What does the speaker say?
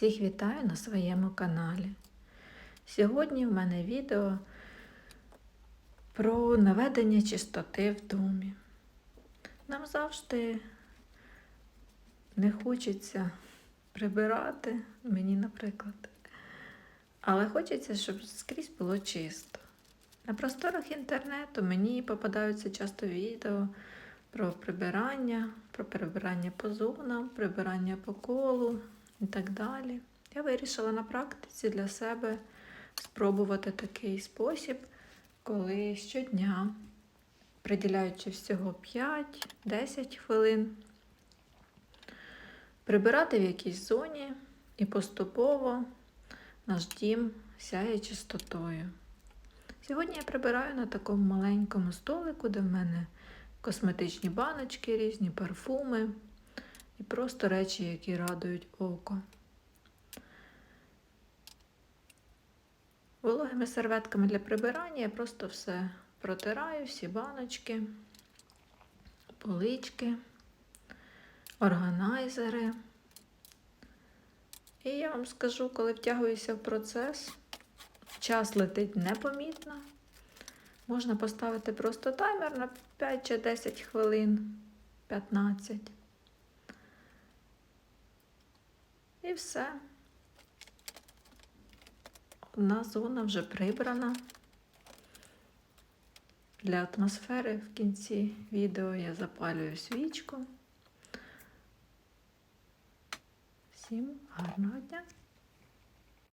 Всіх вітаю на своєму каналі. Сьогодні в мене відео про наведення чистоти в домі. Нам завжди не хочеться прибирати, мені, наприклад. Але хочеться, щоб скрізь було чисто. На просторах інтернету мені попадаються часто відео про прибирання, про прибирання по зонам, прибирання по колу і так далі. Я вирішила на практиці для себе спробувати такий спосіб, коли щодня, приділяючи всього 5-10 хвилин, прибирати в якійсь зоні і поступово наш дім сяє чистотою. Сьогодні я прибираю на такому маленькому столику, де в мене косметичні баночки, різні парфуми і просто речі, які радують око. Вологими серветками для прибирання я просто все протираю, всі баночки, полички, органайзери. І я вам скажу, коли втягуюся в процес, час летить непомітно. Можна поставити просто таймер на 5 чи 10 хвилин, 15. І все. Одна зона вже прибрана. Для атмосфери в кінці відео я запалюю свічку. Всім гарного дня!